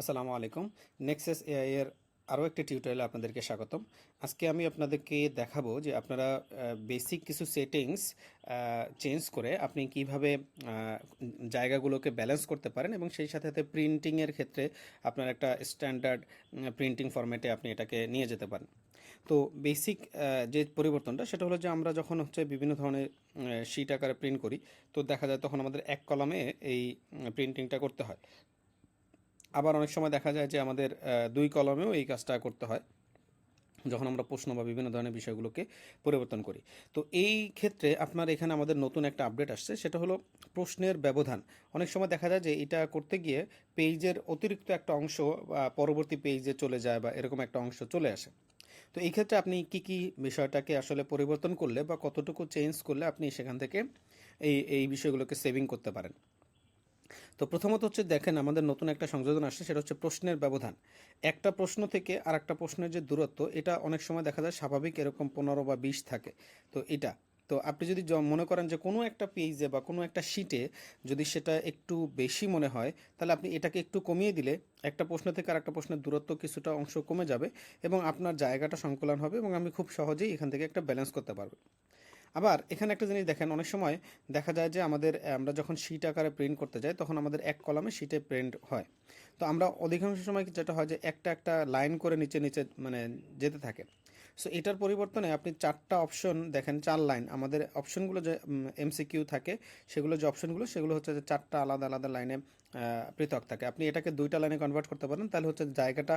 আসসালামু আলাইকুম। Nexus AI এর আরও একটি টিউটোরিয়ালে আপনাদেরকে স্বাগতম। আজকে আমি আপনাদেরকে দেখাবো যে আপনারা বেসিক কিছু সেটিংস চেঞ্জ করে আপনি কীভাবে জায়গাগুলোকে ব্যালেন্স করতে পারেন এবং সেই সাথে সাথে প্রিন্টিংয়ের ক্ষেত্রে আপনার একটা স্ট্যান্ডার্ড প্রিন্টিং ফরম্যাটে আপনি এটাকে নিয়ে যেতে পারেন। তো বেসিক যে পরিবর্তনটা সেটা হলো যে আমরা যখন হচ্ছে বিভিন্ন ধরনের শিট আকারে প্রিন্ট করি, তো দেখা যায় তখন আমাদের এক কলামে এই প্রিন্টিংটা করতে হয়। আবার অনেক সময় দেখা যায় যে আমাদের দুই কলমেও এই কাজটা করতে হয়, যখন আমরা প্রশ্ন বা বিভিন্ন ধরনের বিষয়গুলোকে পরিবর্তন করি। তো এই ক্ষেত্রে আপনার এখানে আমাদের নতুন একটা আপডেট আসছে, সেটা হলো প্রশ্নের ব্যবধান। অনেক সময় দেখা যায় যে এটা করতে গিয়ে পেজের অতিরিক্ত একটা অংশ পরবর্তী পেজে চলে যায় বা এরকম একটা অংশ চলে আসে। তো এই ক্ষেত্রে আপনি কি কি বিষয়টাকে আসলে পরিবর্তন করলে বা কতটুকু চেঞ্জ করলে আপনি সেখান থেকে এই এই বিষয়গুলোকে সেভিং করতে পারেন? তো প্রথমত হচ্ছে দেখেন, আমাদের নতুন একটা সংযোজন আসছে, সেটা হচ্ছে প্রশ্নের ব্যবধান। একটা প্রশ্ন থেকে আর একটা প্রশ্নের যে দূরত্ব, এটা অনেক সময় দেখা যায় স্বাভাবিক এরকম পনেরো বা বিশ থাকে। তো এটা, তো আপনি যদি মনে করেন যে কোনো একটা পেজে বা কোনো একটা শিটে যদি সেটা একটু বেশি মনে হয়, তাহলে আপনি এটাকে একটু কমিয়ে দিলে একটা প্রশ্ন থেকে আর একটা প্রশ্নের দূরত্ব কিছুটা অংশ কমে যাবে এবং আপনার জায়গাটা সংকলন হবে এবং আমি খুব সহজেই এখান থেকে একটা ব্যালেন্স করতে পারব আবার এখানে একটা জিনিস দেখেন, অনেক সময় দেখা যায় যে আমাদের আমরা যখন শিট আকারে প্রিন্ট করতে যাই, তখন আমাদের এক কলামে শিটে প্রিন্ট হয়। তো আমরা অধিকাংশ সময় যেটা হয় যে একটা একটা লাইন করে নিচে নিচে মানে যেতে থাকে। সো এটার পরিবর্তনে আপনি চারটা অপশন দেখেন, চার লাইন আমাদের অপশনগুলো যে এমসিকিউ থাকে, সেগুলো যে অপশনগুলো সেগুলো হচ্ছে যে চারটা আলাদা আলাদা লাইনে পৃথক থাকে। আপনি এটাকে দুইটা লাইনে কনভার্ট করতে পারেন, তাহলে হচ্ছে জায়গাটা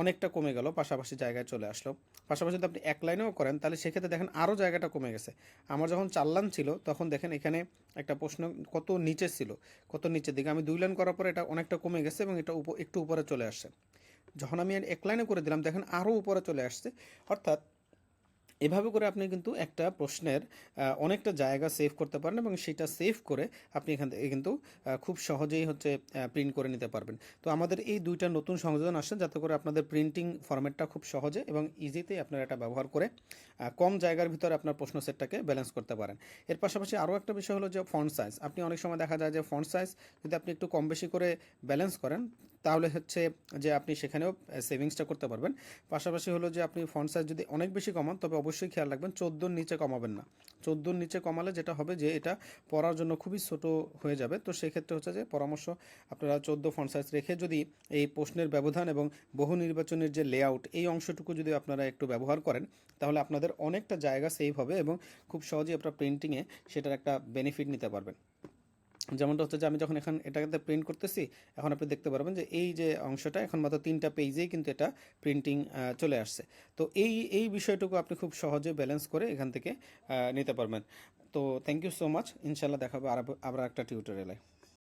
অনেকটা কমে গেল, পাশাপাশি জায়গায় চলে আসলো। পাশাপাশি যদি আপনি এক লাইনেও করেন, তাহলে সেক্ষেত্রে দেখেন আরও জায়গাটা কমে গেছে। আমার যখন চার লাইন ছিল, তখন দেখেন এখানে একটা প্রশ্ন, কত নিচে ছিল, কত নিচের দিকে। আমি দুই লাইন করার পরে এটা অনেকটা কমে গেছে এবং এটা একটু উপরে চলে আসছে। যখন আমি এক লাইনে করে দিলাম দেখেন আরও উপরে চলে আসছে। অর্থাৎ এভাবে করে আপনি কিন্তু একটা প্রশ্নের অনেকটা জায়গা সেভ করতে পারেন এবং সেটা সেভ করে আপনি এখান থেকে কিন্তু খুব সহজেই হচ্ছে প্রিন্ট করে নিতে পারবেন। তো আমাদের এই দুইটা নতুন সংযোজন আসছে যাতে করে আপনাদের প্রিন্টিং ফরম্যাটটা খুব সহজে এবং ইজিতেই আপনারা এটা ব্যবহার করে কম জায়গার ভিতরে আপনার প্রশ্ন সেটটাকে ব্যালেন্স করতে পারেন। এর পাশাপাশি আরও একটা বিষয় হলো যে ফন্ট সাইজ আপনি অনেক সময় দেখা যায় যে ফন্ট সাইজ যদি আপনি একটু কম বেশি করে ব্যালেন্স করেন, তাহলে হচ্ছে যে আপনি সেখানেও সেভিংসটা করতে পারবেন। পাশাপাশি হলো যে আপনি ফন্ট সাইজ যদি অনেক বেশি কমান, তবে অবশ্যই খেয়াল রাখবেন, চোদ্দোর নিচে কমাবেন না। চোদ্দোর নিচে কমালে যেটা হবে যে এটা পড়ার জন্য খুবই ছোট হয়ে যাবে। তো সেক্ষেত্রে হচ্ছে যে পরামর্শ আপনারা চোদ্দ ফন্ট সাইজ রেখে যদি এই প্রশ্নের ব্যবধান এবং বহু নির্বাচনের যে লেআউট এই অংশটুকু যদি আপনারা একটু ব্যবহার করেন, তাহলে আপনাদের অনেকটা জায়গা সেভ হবে এবং খুব সহজেই আপনারা প্রিন্টিংয়ে সেটার একটা বেনিফিট নিতে পারবেন। যেমনটা হচ্ছে যে আমি যখন এখন এটাকে প্রিন্ট করতেছি, এখন আপনি দেখতে পারবেন যে এই যে অংশটা এখন মাত্র তিনটা পেজেই কিন্তু এটা প্রিন্টিং চলে আসছে। তো এই এই বিষয়টুকু আপনি খুব সহজে ব্যালেন্স করে এখান থেকে নিতে পারবেন। তো থ্যাংক ইউ সো মাচ ইনশাল্লাহ দেখাবো আবার একটা টিউটোরিয়ালে